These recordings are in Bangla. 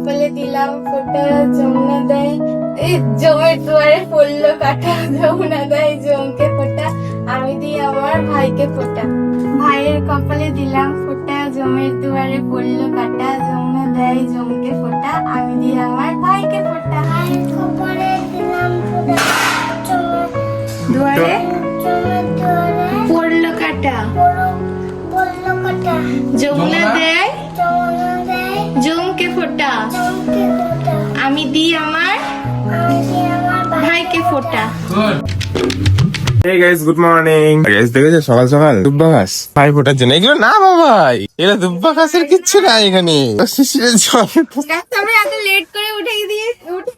কপালে দিলাম ফোঁটা যমুনা দেয়। এই জমের দুয়ারে পড়ল কাটা যমুনা দেয় জমকে ফোটা। আমি দিই আমার ভাইকে ফোঁটা। ভাইয়ের কপালে দিলাম ফোটা জমের দুয়ারে পড়ল কাটা যমুনা দেয় জমকে ফোটা। আমি দিই আমার ভাইকে ফোঁটা। ভাইয়ের কপালে দিলাম ফোঁটা দুয়ারে পড়ল কাটা। যমুনা দেয় যমুনা দেয়। ফোঁটা। আমি দিই আমার ভাইকে ফোঁটা। Hey guys good morning guys দেখেছ? সকাল সকাল। দুব্বা ঘাস ভাই ফোটার জন্য। এগুলো না এগুলো দুব্বা ঘাসের কিচ্ছু না এখানে। শিশিরের জল আমরা এত লেট করে উঠে দিয়ে উঠে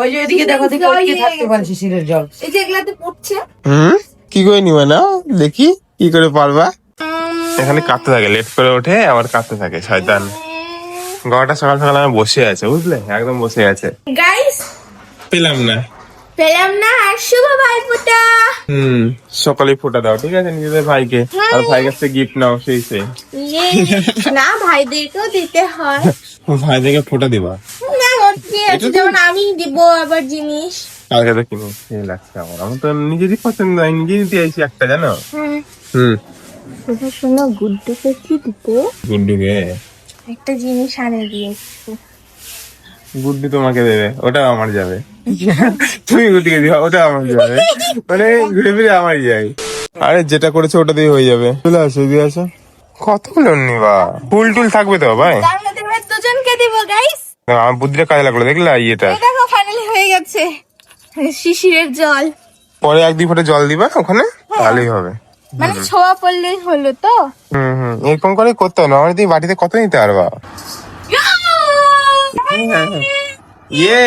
ওই যে ওইদিকে দেখো দেখো ওইদিকে থাকতে পারে শিশিরের জল। এই যে এগুলাতে পড়ছে। হুম? কি করে নিবে না দেখি। কি করে পারবা? এখানে কাঁদতে থাকে। লেট করে ওঠে আবার কাঁদতে থাকে শয়তান। গলাটা সকাল সকাল আমি বসে আছে বুঝলে? একদম বসে আছে। গাইস পেলাম না। পেলাম না আর শুভ ভাইফোঁটা। হুম সকালে ফোটা দাও ঠিক আছে? নিজেদের ভাইকে। আর ভাই কাছে গিফট নাও সেই সেই ইয়ে, না ভাইদেরকেও দিতে হয়। ভাই থেকে ফোটা দিবা? না যেমন আমি দিব আবার জিনিস। কালকে তো কিনে সেই লাগছে আমার। আমার তো নিজেরই পছন্দ হয় নিজে নিতে আইছি একটা জানো? হ্যাঁ। হুম। শোনো গুড্ডুকে কি দিতে? গুড্ডুকে? একটা জিনিস আনে দিয়েছি। গুড্ডু তোমাকে দেবে ওটা আমার যাবে। তুমি গুড্ডুকে দিবা ওটা আমার যাবে। মানে ঘুরে ফিরে আমার যাই। আরে যেটা করেছে ওটা দিয়ে হয়ে যাবে। চলে আসো দিয়ে আসো। কতগুলো নিবা? ফুল টুল থাকবে তো ভাই। দুজনকে দিব গাইস আমার বুদ্ধিটা কাজে লাগল দেখলা ইয়েটা? দেখো ফাইনালি হয়ে গেছে। শিশিরের জল। পরে এক দুই ফোঁটা জল দিবা ওখানে? ভালোই হবে। মানে ছোঁয়া পড়লেই হলো তো? হুম হুম। এরকম করে করতে না আমার তুমি বাটিতে কত নিতে পারবা? ইয়ে।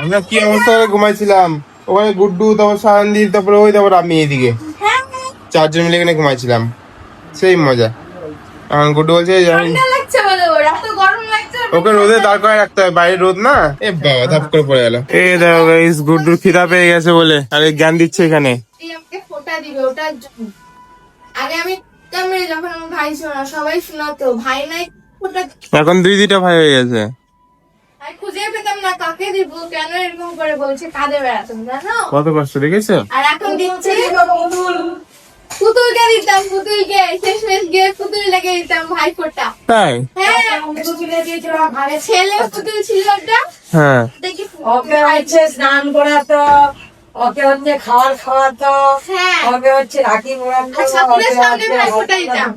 আমরা কি অবস্থা করে ঘুমাইছিলাম? ওখানে গুড্ডু তারপর সাহানদীপ তারপরে ওই তারপর আমি এদিকে চারজন মিলে এখানে ঘুমাইছিলাম। সেই মজা। এখন গুড্ডু বলছে গরম ওকে রোদে দাঁড় করে রাখতে হবে বাইরে রোদ না? এ বাবা ধাপ করে পড়ে গেল। এ দেখো গাইস গুড্ডুর খিদা পেয়ে গেছে বলে আরে জ্ঞান দিচ্ছে এখানে। ফোঁটা দিবে ওটার আগে আমি ক্যামেরা যখন আমার ভাই শোনা সবাই শোনাতো ভাই নাই ফোঁটা এখন দুই দুইটা ভাই হয়ে গেছে। আমি খুঁজে পেতাম না কাকে দিব কেন এরকম করে বলছে কাঁদে বেড়াতাম জানো? কত কষ্ট দেখেছ? আর এখন দিচ্ছে। পুতুলকে দিতাম পুতুলকে। শেষমেশ গিয়ে পুতুল লেগে দিতাম ভাই ফোঁটা তাই? হ্যাঁ। ছেলে পুতুল ছিল ওটা হ্যাঁ। দেখি ওকে হচ্ছে স্নান করাতো ওকে হচ্ছে খাবার খাওয়াতো হ্যাঁ। ওকে হচ্ছে রাখি আর ঠাকুরের সামনে হচ্ছে ভাই ফোঁটা দিতাম।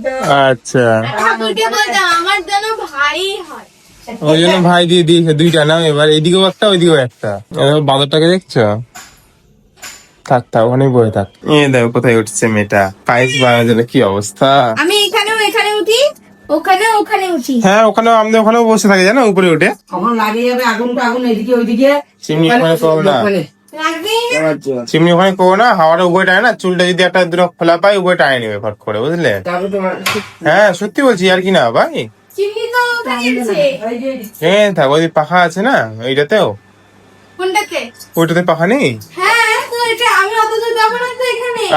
আচ্ছা। ঠাকুরকে বলতাম আমার যেন ভাই হয়। ওই জন্য ভাই দিয়ে দিয়েছে দুইটা নাও এবার এদিকেও একটা ওইদিকেও একটা। এবার বাদরটাকে দেখছ? থাক থাক ওখানেই বয়ে থাক। এ দেখো কোথায় উঠছে মেয়েটা? পায়েস বানানোর জন্য কি অবস্থা? আমি এখানেও এখানে উঠি ওখানে ওখানে উঠি। হ্যাঁ ওখানেও আমাদের ওখানেও বসে থাকে জানো উপরে উঠে। কখন লাগিয়ে যাবে আগুনটা আগুন এদিকে ওইদিকে। চিমনি ওখানে করো না। ওখানে। চিমনি ওখানে করো না হাওয়াটা উপরে টানে না চুলটা যদি একটা দুটো খোলা পাই উপরে টানে নেবে ফট করে বুঝলে? হ্যাঁ সত্যি বলছি আর কি না ভাই? চিমনি তো ওই যে হ্যাঁ থাক ওই পাখা আছে না ওইটাতেও? ওইটাতে পাখা নেই? হ্যাঁ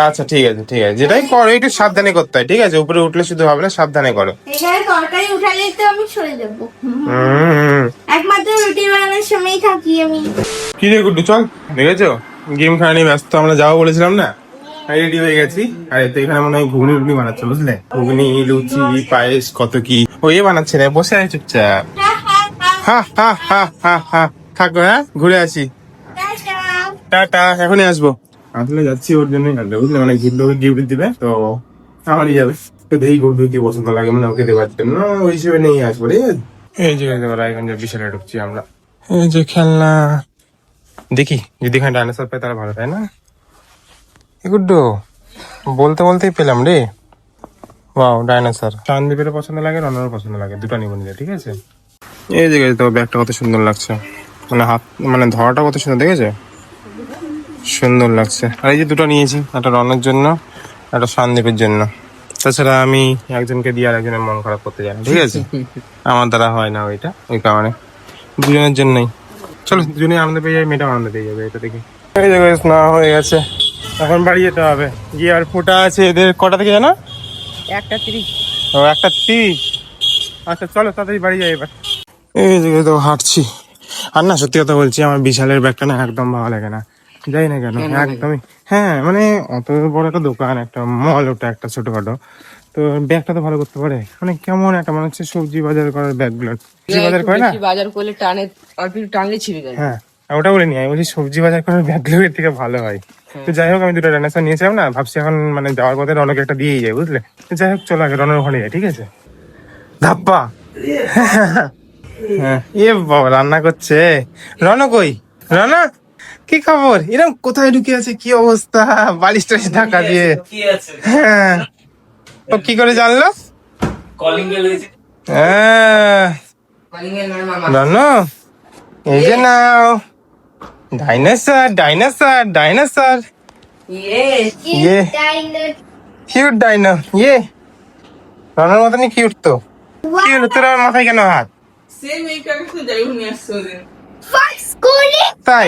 আচ্ছা ঠিক আছে ঠিক আছে। যেটাই করো একটু সাবধানে করতে হয় ঠিক আছে? উপরে উঠলে শুধু হবে না সাবধানে করো। এখানে তরকারি উঠালেই তো আমি সরে যাব। একমাত্র রুটি বানানোর সময় থাকি আমি। কি রে গুড্ডু চল দেখেছ? গেম খেলা নিয়ে ব্যস্ত আমরা যাব বলেছিলাম না? রেডি হয়ে গেছি। আর এতে এখানে মনে হয় ঘুগনি টুগনি বানাচ্ছে বুঝলে? ঘুগনি লুচি পায়েস কত কি। ও এ বানাচ্ছে না বসে আছে চুপচাপ। হা হা হা হা হা। থাকো হ্যাঁ ঘুরে আসি। টাটা এখনই আসব। আসলে যাচ্ছি ওর জন্যই আসবে বুঝলে মানে গুড্ডুকে গিফট দিবে তো আমারই যাবে। তো দেখি গুড্ডু কি পছন্দ লাগে মানে ওকে দেওয়ার জন্য। ওই হিসেবে নিয়ে আসব ঠিক আছে? এই যে রায়গঞ্জ বিশালে ঢুকছি আমরা। এই যে খেলনা। দেখি যদি এখানে ডাইনোসর পাই তাহলে ভালো তাই না? গুড্ডু বলতে বলতেই পেলাম রে। ওয়াও ডাইনোসর চান্দীপের পছন্দ লাগে রনারও পছন্দ লাগে দুটো নিবো নিলে ঠিক আছে? এই যে তো ব্যাগটা কত সুন্দর লাগছে। মানে হাত মানে ধরাটা কত সুন্দর দেখেছে? সুন্দর লাগছে। আর এই যে দুটো নিয়েছি একটা রনের জন্য একটা সন্দীপের জন্য। তাছাড়া আমি একজনকে দিয়ে আর একজনের মন খারাপ করতে যাই ঠিক আছে? আমার দ্বারা হয় না ওইটা ওই কারণে। দুজনের জন্যই। চলো দুজনে আনন্দ পেয়ে যাবে মেয়েটাও আনন্দ পেয়ে যাবে এটা দেখে। না হয়ে গেছে। এখন বাড়ি যেতে হবে। গিয়ে আর ফোটা আছে এদের কটা থেকে জানো? একটা তিরিশ। ও একটা তিরিশ। আচ্ছা চলো তাড়াতাড়ি বাড়ি যাই এবার। এই যে তো হাঁটছি। আর না সত্যি কথা বলছি আমার বিশালের ব্যাগটা না একদম ভালো লাগে না। যাই না কেন একদমই। হ্যাঁ মানে অত বড় একটা দোকান একটা মল ওটা একটা ছোটখাটো। তো ব্যাগটা তো ভালো করতে পারে। মানে কেমন একটা মনে হচ্ছে সবজি বাজার করার ব্যাগগুলো সবজি বাজার করে না? বাজার করলে টানে অল্প একটু টানলে ছিঁড়ে যায়। হ্যাঁ ওটা বলিনি আমি বলছি সবজি বাজার করার ব্যাগগুলো এর থেকে ভালো হয়। তো যাই হোক আমি দুটো ডাইনোসর নিয়েছিলাম না ভাবছি এখন মানে যাওয়ার পথে রনকে একটা দিয়েই যায় বুঝলে? তো যাই হোক চলো আগে রনের ওখানে যাই ঠিক আছে? ধাপ্পা! হ্যাঁ। এ বাবা রান্না করছে। রন কই? রনা কি খবর? এরকম কোথায় ঢুকে আছে? কি অবস্থা? বালিশ টালিশ ঢাকা দিয়ে। হ্যাঁ। ও কি করে জানলো? কলিং হ্যাঁ। রানো এই যে নাও। Dinosaur dinosaur dinosaur. ইয়ে। কিউট ডাইনো ইয়ে। রানার মতনই কিউট তো। কি হলো? তোর মাথায় কেন হাত? তাই?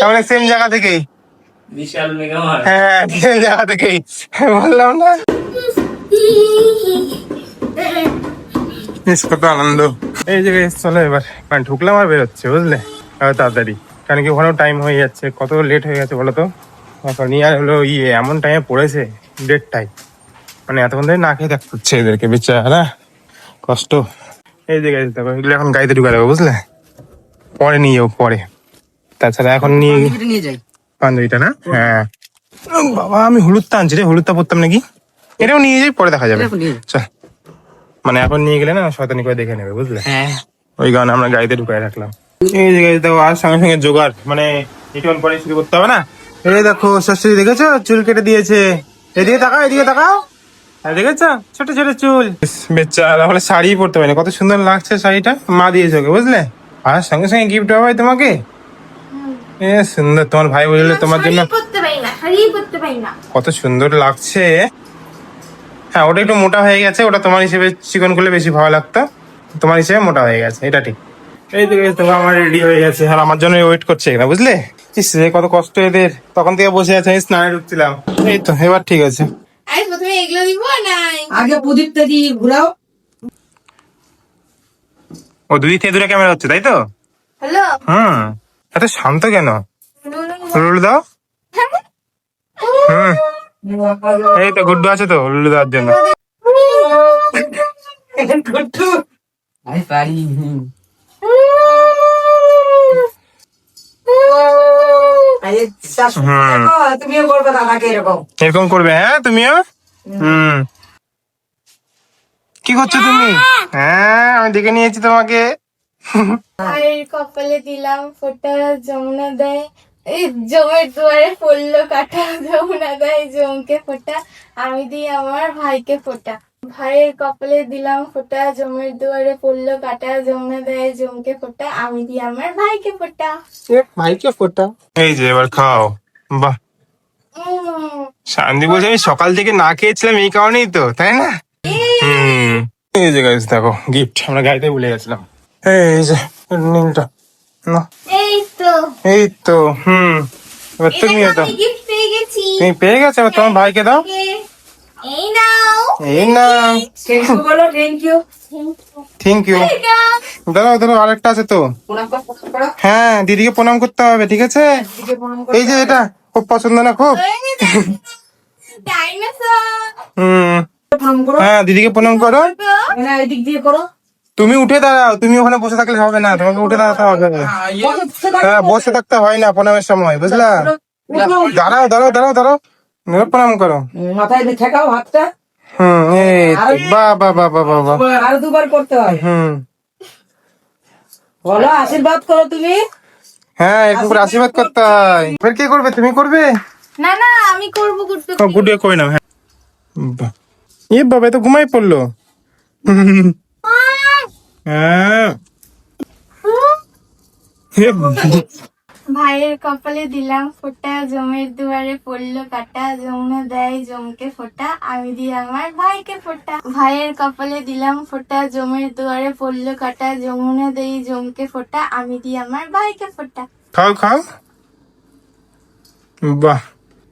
তাহলে সেম জায়গা থেকেই। বিশাল হ্যাঁ সেম জায়গা থেকেই। বললাম না। কত আনন্দ। এই জায়গায় চলো এবার। মানে ঢুকলাম আর বেরোচ্ছে বুঝলে? তাড়াতাড়ি। কারণ কি ওখানেও টাইম হয়ে যাচ্ছে। কত লেট হয়ে গেছে বলো তো? এখন নিয়ে হলো ইয়ে এমন টাইমে পড়েছে ডেটটাই মানে এতক্ষণ ধরে না খেয়ে থাকতে হচ্ছে এদেরকে বেচারা। কষ্ট। এই জায়গায় দেখো এগুলো এখন গাড়িতে ঢুকা দেবো বুঝলে? পরে নিয়ে যাব পরে। তাছাড়া এখন নিয়ে নিয়ে যাই। পাঞ্জাবিটা না? হ্যাঁ। বাবা আমি হলুদটা আনছি রে হলুদটা পরতাম নাকি? এটাও নিয়ে যাই পরে দেখা যাবে। চল। মানে এখন নিয়ে গেলে না শয়তানি করে দেখে নেবে বুঝলে? হ্যাঁ। ওই কারণে আমরা গাড়িতে ঢুকাই রাখলাম। এই জায়গায় দেখো আর সঙ্গে সঙ্গে জোগাড় মানে রিটার্ন পরে শুরু করতে হবে না? এই দেখো শাশুড়ি দেখেছ? চুল কেটে দিয়েছে। এদিকে তাকাও এদিকে তাকাও। আর দেখেছ? ছোট ছোট চুল। বেচারা হলে শাড়ি পরতে পারে না। কত সুন্দর লাগছে শাড়িটা। মা দিয়েছে ওকে বুঝলে? আর সঙ্গে সঙ্গে গিফট হবে তোমাকে? এ সুন্দর তোমার ভাই বললে তোমার জন্য কত সুন্দর লাগছে। হ্যাঁ ওটা একটু মোটা হয়ে গেছে ওটা তোমার হিসেবে চিকন করলে বেশি ভালো লাগতো। তোমার হিসেবে মোটা হয়ে গেছে এটা ঠিক। এই তো দেখো আমার রেডি হয়ে গেছে আর আমার জন্য ওয়েট করছে এখানে বুঝলে? ইস রে, কত কষ্ট এদের। তখন থেকে বসে আছে আমি স্নানে ঢুকছিলাম। এই তো এবার ঠিক আছে। প্রথমে এগুলো দিব না আগে প্রদীপটা দিয়ে ঘুরাও। ও দুই থেকে দূরে ক্যামেরা হচ্ছে তাই তো? হ্যালো? হুম। এত শান্ত কেন? রুল দাও। হুম। এই তো গুড্ডু আছে তো রুল দেওয়ার জন্য। আমি পারি। তুমিও করবে দাদাকে এরকম। এরকম করবে হ্যাঁ তুমিও? হুম। কি করছ তুমি? হ্যাঁ আমি দেখে নিয়েছি তোমাকে। ভাইয়ের কপালে দিলাম ফোটা যমুনা দেয়। এই জমের দুয়ারে পড়ল কাটা যমুনা দেয় জমকে ফোটা আমি দিই আমার ভাইকে ফোটা। ভাইয়ের কপালে দিলাম ফোটা জমের দুয়ারে পড়ল কাটা যমুনা দেয় জমকে ফোটা আমি দিই আমার ভাইকে ফোটা। ভাইকে ফোটা। এই যে এবার খাও। বাহ। শান্তি বলছে আমি সকাল থেকে না খেয়েছিলাম এই কারণেই তো তাই না? হুম। এই যে গাইস দেখো গিফট আমরা গাড়িতে ভুলে গেছিলাম। এই যে নীলটা নাও। এই তো। এই তো হুম। এবার তুমিও দাও আমি গিফট পেয়ে গেছি? তুমি পেয়ে গেছো এবার তোমার ভাইকে দাও। এই নাও। এই না থ্যাংক ইউ বলো থ্যাংক ইউ থ্যাংক ইউ দাঁড়াও দাঁড়াও আরেকটা আছে তো। হ্যাঁ দিদিকে প্রণাম করতে হবে ঠিক আছে? দিদিকে প্রণাম করো এই যে এটা খুব পছন্দ না খুব? হুম। প্রণাম করো। হ্যাঁ দিদিকে প্রণাম করো। না এদিক দিয়ে করো। তুমি উঠে দাঁড়াও তুমি ওখানে বসে থাকলে হবে না তোমাকে উঠে দাঁড়াতে হবে। হ্যাঁ বসে থাকতে হয় না প্রণামের সময় বুঝলা? দাঁড়াও দাঁড়াও দাঁড়াও দাঁড়াও। প্রণাম করো। মাথায় ঠেকাও হাতটা। হুম এই তো। বাহ বাহ বাহ বাহ বাহ বাহ আর দুবার করতে হয়। হুম। বলো আশীর্বাদ করো তুমি। হ্যাঁ এরকম করে আশীর্বাদ করতে হয়। এবার কে করবে? তুমি করবে? না না আমি করব করব গুড করে নাও হ্যাঁ। বাহ। এ বাবা এ তো ঘুমাই পড়ল। হ্যাঁ। ভাইয়ের কপালে দিলাম ফোটা জমের দুয়ারে পড়ল কাটা যমুনা দেয় জমকে ফোটা আমি দিই আমার ভাইকে ফোটা। ভাইয়ের কপালে দিলাম ফোটা জমের দুয়ারে পড়ল কাটা যমুনা দেই জমকে ফোটা আমি দিই আমার ভাইকে ফোটা। খাও খাও। বাহ।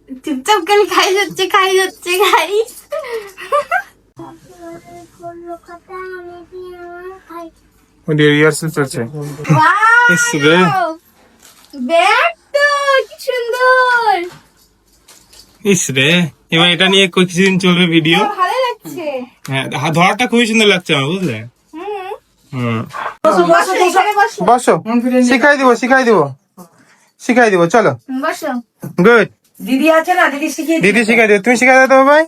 চুপচাপ খাই যাচ্ছে খাই যাচ্ছে খাই। ওদের রিহার্সাল চলছে ইস রে। তো কি সুন্দর! ইস রে এবার এটা নিয়ে কই- কিছুদিন চলবে ভিডিও ভালো লাগছে। হ্যাঁ ধরাটা খুবই সুন্দর লাগছে আমার বুঝলে? হুম। হুম। বসো বসো বসো বসো। শিখাই দিব শিখাই দিব। শিখাই দিব চলো। বসো। গুড দিদি আছে না? দিদি শিখিয়ে দিদি দিদি শিখাই দিও তুমি শিখাই দাও তো ভাই।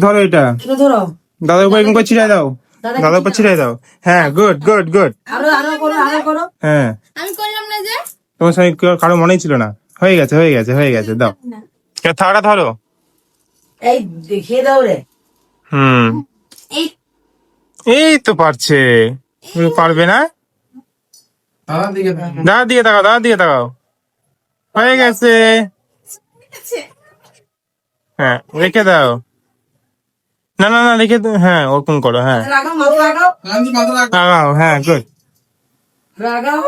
ধরো এটা। এটা ধরো। দাদার উপর এরকম করে ছিড়াই দাও। দাদার উপর ছিড়াই দাও। হ্যাঁ গুড গুড গুড আরও আরও করো আরও করো। হ্যাঁ। আমি করলাম না যে। তোমার সঙ্গে কেউ- কারও মনেই ছিল না। হয়ে গেছে হয়ে গেছে হয়ে গেছে দাও। থাকাটা ধরো। এই দেখিয়ে দাও রে। হুম। এই। এই তো পারছে। তুমি পারবে না? দাদা দিকে তাকাও। দাদা দিকে তাকাও। হয়ে গেছে। হ্যাঁ রেখে দাও। না না না রেখে দাও হ্যাঁ ওরকম করো হ্যাঁ। লাগাও হ্যাঁ গুড লাগাও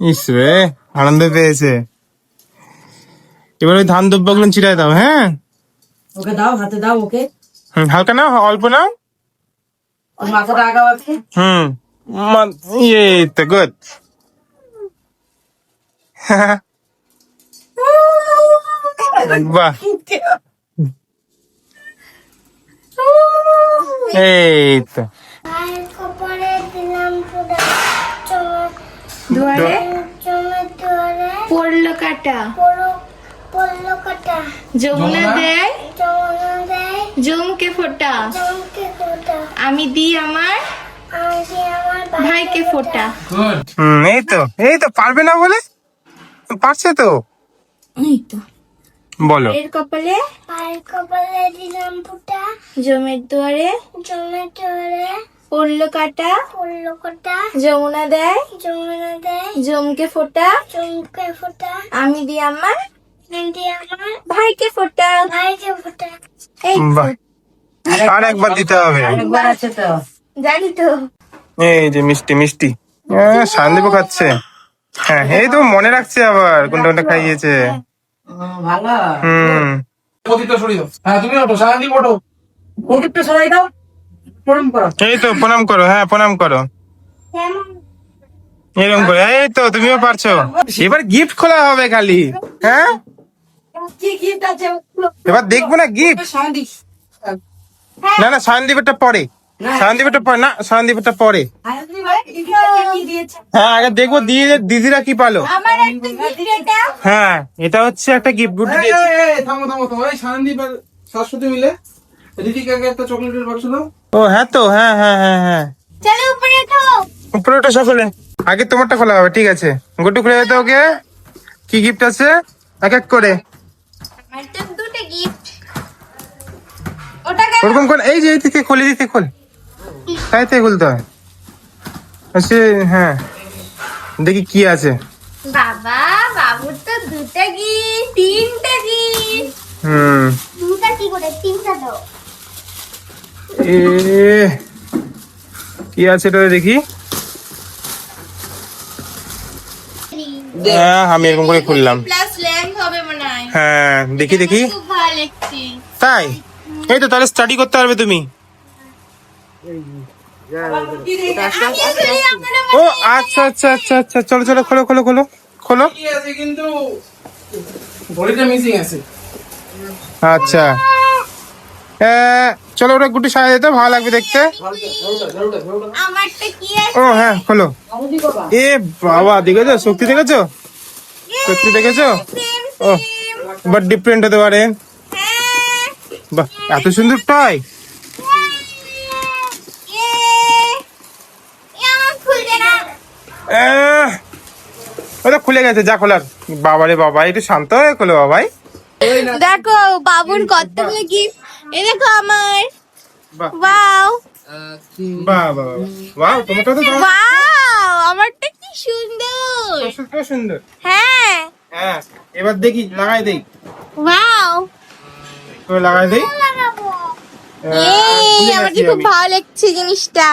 ইস রে আনন্দ পেয়েছে। এবার ওই ধান দুব্বাগুলো ছিটাই দাও হ্যাঁ। ওকে দাও হাতে দাও ওকে। হুম, হালকা নাও অল্প নাও। মাথাটা আগাও আছে হুম ইয়ে তো গুড বাহ। এই তো। দুয়ারে? পড়ল কাটা? পড়ো পড়ল কাটা যমুনা দেয়। জমকে ফোটা? আমি দিই আমার? ভাইকে ফোটা। হুম এই তো এই তো পারবে না বলে? পারছে তো? এই তো। বলো। এর কপালে? ভাইয়ের কপালে দিলাম ফুটা জমের দুয়ারে? জমে দুয়ারে। পড়ল কাটা? পড়ল কাটা। যমুনা দেয়? যমুনা দেয়। জমকে ফোটা? জমকে ফোটা। আমি দিই আমার? নাকি আমার। ভাইকে ফোটা? ভাইকে ফোটা। এই। আর একবার দিতে হবে। একবার আছে তো। জানি তো। এই যে মিষ্টি মিষ্টি। হ্যাঁ শান্তিপো খাচ্ছে হ্যাঁ এই তো মনে রাখছে আবার। কোনটা কোনটা খাইয়েছে? ভালো। হুম। প্রদীপটা সরিয়ে দাও। হ্যাঁ তুমি ওঠো সারাদিন ওঠো প্রদীপটা সরাই দাও প্রণাম করো। এই তো প্রণাম করো হ্যাঁ প্রণাম করো। এরকম করে এই তো তুমিও পারছ। এবার গিফট খোলা হবে খালি হ্যাঁ? কি গিফট আছে? এবার দেখব না গিফট সান্দিস না না সায়নদীপেরটা পরে। সায়নদীপেরটা পরে না সায়নদীপেরটা পরে হ্যাঁ আগে দেখব দিদি দিদিরা কি পালো? আমার একটা gift এটা। হ্যাঁ এটা হচ্ছে একটা গিফট গুড থামো থামো থামো। এই মিলে। রিতিকাকে একটা চকলেটের বাক্স দাও ও হ্যাঁ তো হ্যাঁ হ্যাঁ হ্যাঁ হ্যাঁ। চলো উপরে তো উপরে ওটা সকলে আগে তোমারটা খোলা হবে ঠিক আছে। গোটু খুলে যেতে ওকে। কি গিফট আছে? এক এক করে। আমার তো দুটো গিফট ওটা ওরকম করে এই যে এই থেকে খুলে দিতে খোল। তাই থেকে খুলতে হয়। সে হ্যাঁ। দেখি কি আছে। বাবা বাবুর তো দুটো গিফট তিনটা হুম। দুটা কি করে? তিনটা দাও। এ কি আছে এটা দেখি। হ্যাঁ, আমি এরকম করে খুললাম। প্লাস ল্যাম্প হবে হয়। দেখি দেখি। খুব ভালো লাগছে তাই? এই তো তাহলে স্টাডি করতে পারবে তুমি। ও আচ্ছা আচ্ছা আচ্ছা আচ্ছা চলো চলো খোলো খোলো খোলো খোলো। কিন্তু ঘড়িটা মিসিং আছে আচ্ছা চলো ওটা গুটি সাজা যেতে ভালো লাগবে দেখতে। ও হ্যাঁ খোলো। এ বাবা দেখেছ? শক্তি দেখেছ? শক্তি দেখেছ? ও বাট ডিফারেন্ট হতে পারে। হ্যাঁ। বাহ এত সুন্দর টয় এ এ আমার খুলছে না ওটা খুলে গেছে যা খোলার। বাবারে বাবা একটু শান্ত হয়ে খোলো বাবাই। দেখো বাবুর কতগুলো গিফট এই দেখো আমার। ওয়াও বাহ বাহ বাহ তোমারটা তো ওয়াও আমারটা কি সুন্দর। সুন্দর। হ্যাঁ। হ্যাঁ এবার দেখি লাগাই দেই। ওয়াও তো লাগাই দেই। এই আমার খুব ভালো লাগছে জিনিসটা।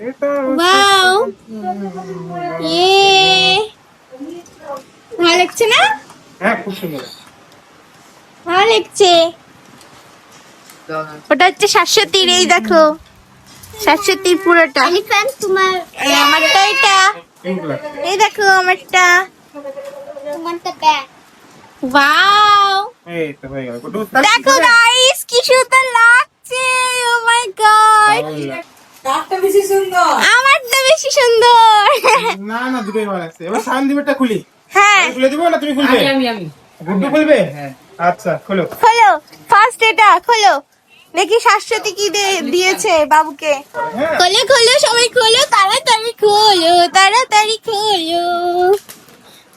ওয়াও এ ভালো লাগছে না? হ্যাঁ খুব সুন্দর ভালো লাগছে। ওটা হচ্ছে শাশ্বতীর এই দেখো। শাশ্বতীর পুরোটা। এলিফ্যান্ট তোমার আমারটা এটা। এই দেখো আমারটা। তোমারটা ব্যাগ ওয়াও এই তো হয়ে গেল। দেখো গাইস কি সুন্দর লাগছে ও মাই গড কাঠটা বেশি সুন্দর আমারটা বেশি সুন্দর না না দুটোই ভালো লাগছে এবার খুলি। হ্যাঁ। খুলে দিব না তুমি খুলবে? আমি আমি আমি। গুড্ডু খুলবে? আচ্ছা খোলো। খোলো। ফার্স্ট এটা খোলো। দেখি শাশ্বতী কি দিয়েছে বাবুকে। হ্যাঁ। খোলো খোলো সবাই খোলো তাড়াতাড়ি খোলো তাড়াতাড়ি খোলো।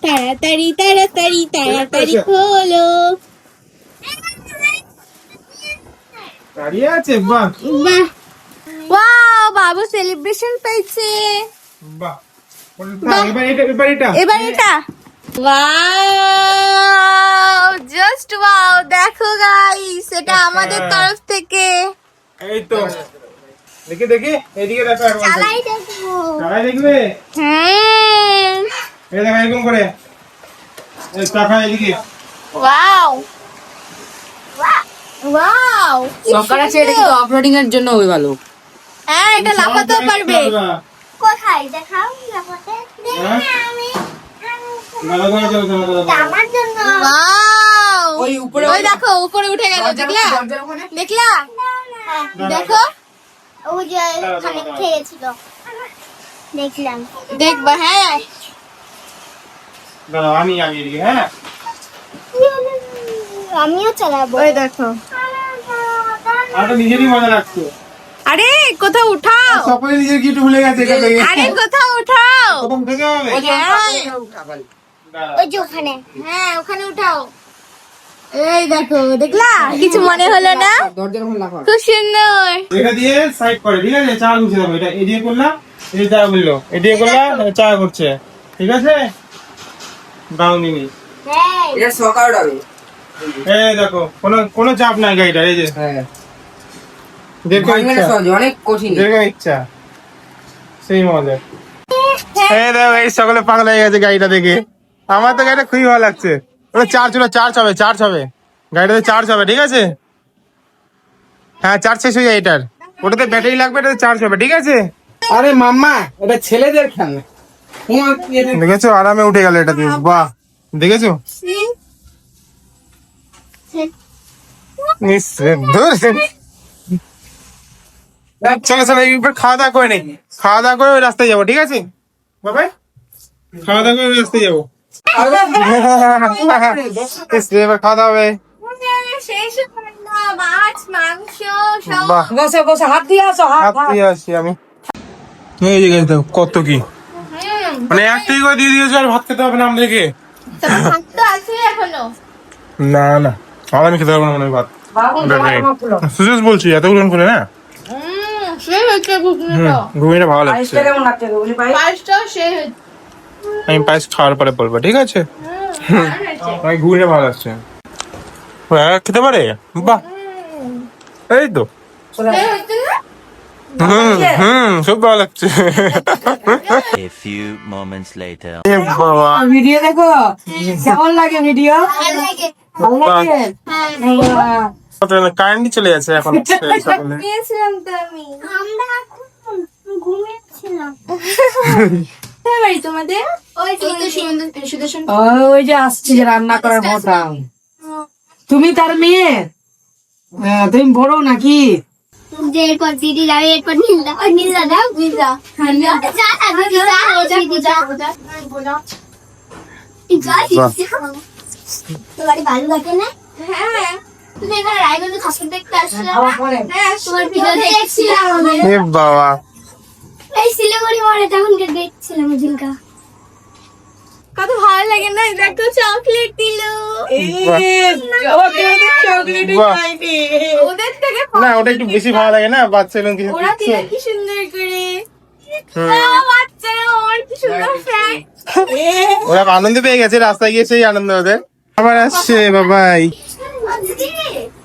তাড়াতাড়ি তাড়াতাড়ি তাড়াতাড়ি খোলো। দাঁড়িয়ে আছে বাহ। বাহ। ওয়াও বাবু সেলিব্রেশন পেয়েছে। বাহ। এবার এটা এবার এটা। এবার এটা। ওয়াও জাস্ট ওয়াও দেখো গাইস এটা আমাদের তরফ থেকে। এই তো। দেখি দেখি এদিকে দেখো চালাই দেখব। সবাই দেখবে? হুম এই দেখো এরকম করে। এই টাকা এদিকে। ওয়াও ওয়াও সরকার এটা কিন্তু আপলোডিং এর জন্য হয়ে ভালো। হ্যাঁ এটা লাফাতেও পারবে। কোথায়? দেখাও হ্যাঁ? আমি আমার জন্য। ওই উপরে ওই দেখো উপরে উঠে গেল দেখলা? দেখলা? দেখো। ওই যে ওখানে খেয়েছিল। দেখলাম। দেখবা হ্যাঁ। আমি হ্যাঁ? আমিও চালাবো। ওই দেখো। আর তো নিজেরই মজা লাগছে আরে কোথাও উঠাও। সকলে নিজের গিফট ভুলে গেছে থেকে আরে কোথাও উঠাও। প্রথম থেকে হবে। হ্যাঁ ওই যে ওখানে। হ্যাঁ ওখানে উঠাও। এই দেখো দেখলা? কিছু মনে হলো না? খুব সুন্দর। এটা দিয়ে সাইড করে ঠিক আছে? চা গুছিয়ে দেবো। এটা এদিকে করলাম এই চা বলল করলাম চা করছে। ঠিক আছে? ব্রাউনি হ্যাঁ। এটা হবে এই দেখো কোনো কোনো চাপ নাই গাড়িটার এই যে। হ্যাঁ যেরকম ভাঙবে না ইচ্ছা সহজে অনেক কঠিন। যেরকম ইচ্ছা। সেই মজা এই দেখো এই সকলে পাগল হয়ে গেছে গাড়িটা দেখে। আমার তো গাড়িটা খুবই ভালো লাগছে। ওটা চার্জ হলো চার্জ হবে চার্জ হবে। গাড়িটাতে চার্জ হবে ঠিক আছে? হ্যাঁ চার্জ শেষ হয়ে যায় এটার। ওটাতে ব্যাটারি লাগবে এটাতে চার্জ হবে ঠিক আছে? আরে মাম্মা এটা ছেলেদের খেলনা। দেখেছ? আরামে উঠে গেল এটাতে। বাহ। দেখেছ? ধুর। চলো চলো এইবার খাওয়া দাওয়া করে নেই। খাওয়া দাওয়া করে ওই রাস্তায় যাব ঠিক আছে? বাবাই? খাওয়া দাওয়া করে ওই রাস্তায় যাব। এবার খাওয়া দাওয়া হবে। কত কি? মানে এক থেকে করে দিয়ে দিয়েছ আর ভাত খেতে হবে না আমাদেরকে? না না। আর আমি খেতে পারব না মনে হয় ভাত ফুলো বলছি এতগুলো করে না? হচ্ছে ঘুগনিটা। ঘুমিয়ে ভালো লাগছে। কেমন ভাই আমি পায়েস খাওয়ার পরে বলব ঠিক আছে? আমি ঘুমিয়ে ভালো লাগছে। খেতে পারে? বাহ। এই তো। খুব ভালো লাগছে। A few moments later. বাবা। ভিডিও দেখো কেমন লাগে ভিডিও? ভালো লাগে। কারেন্টই চলে যাচ্ছে এখন সকালে। ওই যে আসছে রান্না করার মোটা তুমি তার মেয়ে? হ্যাঁ, তুমি বড় নাকি? যে এরপর দিদি যাবে এরপর নীলা ওই নীলা দাও। নীলা যা না দিদি যা দিদি যা। তোমার ভালো লাগে না? হ্যাঁ। তুমি এখানে রায়গঞ্জ দেখতে হ্যাঁ তোমার ভিডিও দেখছিলাম এ বাবা। এই শিলিগুড়ি মোড়ে তখন দেখছিলাম ঝুলকা কত ভালো লাগে না? দেখো চকলেট দিল। বাহ। ওদের থেকে না ওটা একটু বেশি ভালো লাগে না? বাচ্চা কিছু ওরা কি সুন্দর করে? ওরা আনন্দ পেয়ে গেছে রাস্তায় গিয়ে সেই আনন্দ ওদের। আবার আসছে বাবাই।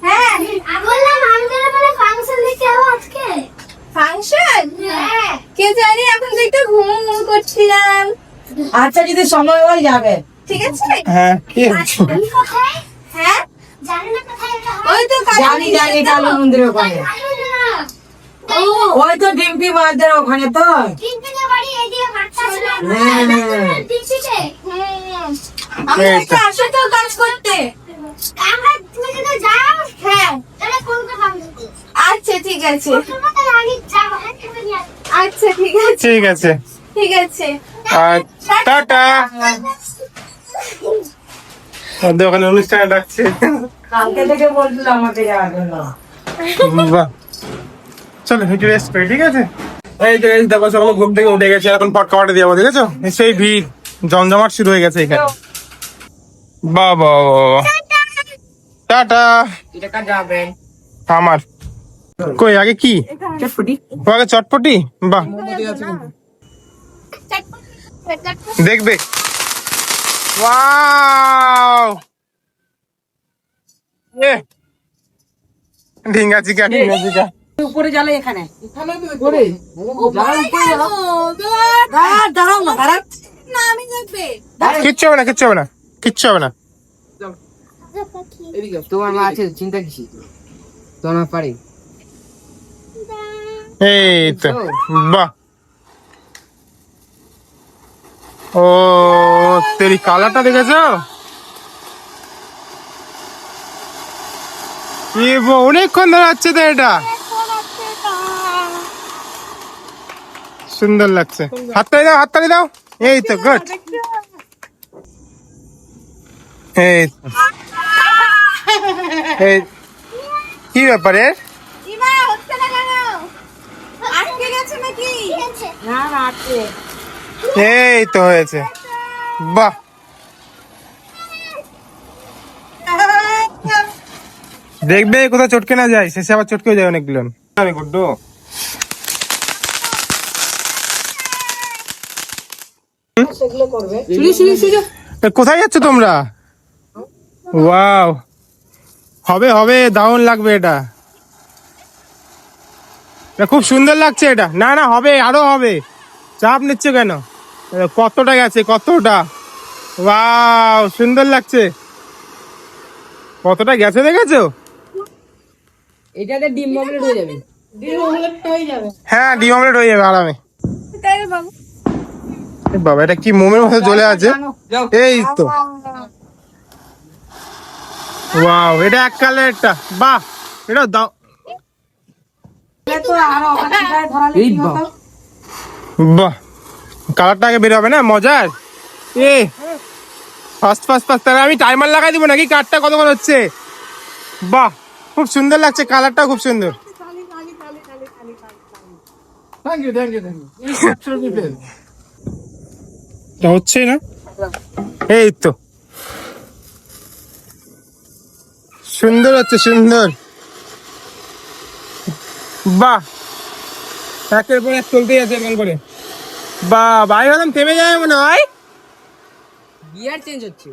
হ্যাঁ বললাম ফাংশন দেখতে যাব আজকে। ফাংশন হ্যাঁ। কে জানি এখন তো একটু ঘুম ঘুম করছিলাম। আচ্ছা যদি সময় হয় যাবে। ঠিক আছে? হ্যাঁ কি? হচ্ছে হ্যাঁ? জানি না কোথায় ওই তো জানি জানি কালী মন্দিরের ওখানে। ওই তো ডিম্পি মাছদের ওখানে তো। হ্যাঁ। আমি এই একটা আসো তো কাজ করতে। হ্যাঁ আচ্ছা ঠিক আছে। কলকাতা আগে যাব হ্যাঁ তুমি নিয়ে আসবে। আচ্ছা ঠিক আছে। ঠিক আছে। ঠিক আছে। আর টাটা। ওখানে অনুষ্ঠানে ডাকছে। কালকে থেকে বলছিল আমাকে যাওয়ার জন্য। চলো একটু রেস্ট করি ঠিক আছে? এই তো এই দেখো সকালে ঘুম থেকে উঠে গেছে এখন পট দিয়ে দেখেছ? সেই ভিড় জমজমাট শুরু হয়ে গেছে এখানে। বাবা টাটা। এটা কার যাবেন আমার। কই আগে কি? চটপটি ও আগে চটপটি? বাহ। দেখবে ওয়াও। এ। ঢিঙ্গা চিকা ঢিঙ্গা চিকা। উপরে জ্বালে এখানে। উপরে। উপরে দাঁড়াও না দাঁড়া না আমি দেখবে। কিচ্ছু হবে না কিচ্ছু হবে না কিচ্ছু হবে না। তোমার মা আছে চিন্তা কিসি তোমার পারে। এই তো বাহ। ও তেরি কালারটা দেখেছ? অনেকক্ষণ ধরে হচ্ছে তো এটা। সুন্দর লাগছে। হাততালি দাও হাততালি দাও। এই তো গুড। এই এই কি ব্যাপারে এই তো হয়েছে। বাহ! দেখবে কোথাও চটকে না যায় শেষে আবার চটকে যায় অনেকগুলো। গুড্ডু। কোথায় যাচ্ছ তোমরা? ওয়াও। হবে হবে দারুণ লাগবে এটা। এটা খুব সুন্দর লাগছে এটা। না না হবে আরও হবে। চাপ নিচ্ছ কেন? কতটা গেছে কতটা? ওয়াও সুন্দর লাগছে। কতটা গেছে দেখেছ? এটাতে ডিম অমলেট হয়ে যাবে। হ্যাঁ ডিম অমলেট হয়ে যাবে আরামে। বাবু। এ বাবা এটা কি মোমের মতো চলে আছে? এই তো। ওয়াও এটা এক কালারটা বাহ এটা দাও। এই বাহ। বাহ কালারটা আগে বের হবে না? মজার। এ ফার্স্ট ফার্স্ট ফার্স্ট তাহলে আমি টাইমার লাগাই দিব নাকি? কাঠটা কতক্ষণ হচ্ছে? বাহ খুব সুন্দর লাগছে কালারটা খুব সুন্দর। হচ্ছে না? এই তো। সুন্দর হচ্ছে সুন্দর। বাহ। একের পর এক চলতেই আছে এরকম করে বাহ ভাই ভাবলাম থেমে যাবে মনে হয়? গিয়ার চেঞ্জ হচ্ছে।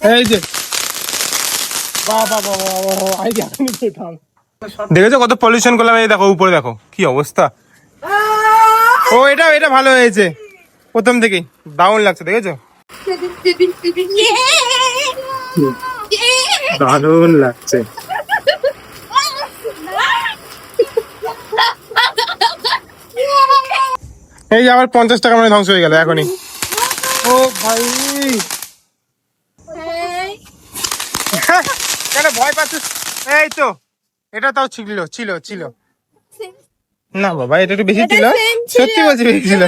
এই যে। বাহ বাহ বাহ বাহ পেতাম। দেখেছ কত পলিউশন করলাম? এই দেখো উপরে দেখো। কি অবস্থা? ও এটা এটা ভালো হয়েছে। প্রথম থেকেই। দারুণ লাগছে দেখেছ? দারুণ লাগছে। এই যে আবার পঞ্চাশ টাকা মানে ধ্বংস হয়ে গেল এখনই। ও ভাই। কেন ভয় পাচ্ছিস? এই তো এটা তাও ছিল ছিল ছিল। না বাবা এটা একটু বেশি ছিল। সত্যি বলছি বেশি ছিল।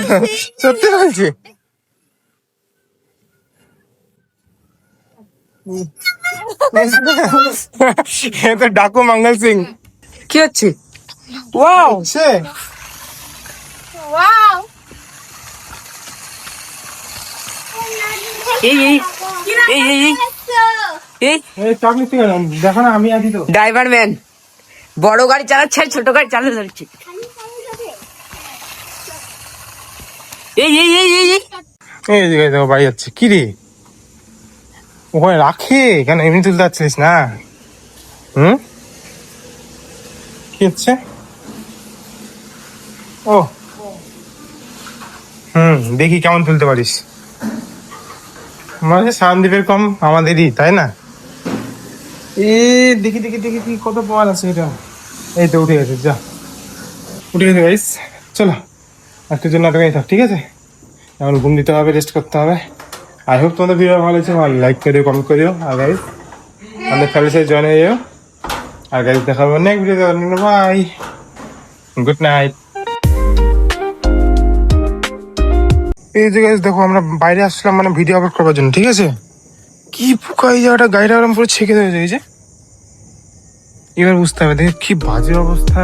সত্যি বলছি। এ তো ডাকু মঙ্গল সিং। কি হচ্ছে? ওয়াও! সে ওয়াও! এই এই এই এই এই। চকলেট দেখো না আমি আছি তো। Driver man. বড় গাড়ি চালাচ্ছে ছোট গাড়ি চালাতে ধরছে। এই এই এই এই এই। এই দেখো বাড়ি যাচ্ছে। কি রে? ওখানে রাখে? কেন এমনি তুলতে পারছিস না? হুম? কি হচ্ছে? ও। হুম, দেখি কেমন তুলতে পারিস। মানে সানদীপের কম আমাদেরই, তাই না? এ, দেখি দেখি দেখি দেখি, কত পাওয়ার আছে এটা। এই তো উঠে গেছে, যা। উঠে গেছে গাইস চলো, আজকের জন্য এতখানি থাক ঠিক আছে? এখন ঘুম দিতে হবে রেস্ট করতে হবে। আই হোপ তোমাদের ভিডিও ভালো হয়েছে ভালো লাইক করিও কমেন্ট করিও। আর গাইস আমাদের ফ্যামিলির সাথে জয়েন হয়ে যাও। আর গাইস দেখাবো next video bye good night এই যে গাইস দেখো আমরা বাইরে আসলাম মানে ভিডিও আপলোড করবার জন্য, ঠিক আছে? কি পোকা, এই জায়গাটা গাড়িটা ওরকম পুরো ছেঁকে দেওয়া যায় এই যে। এবার বুঝতে হবে, দেখে কি বাজে অবস্থা।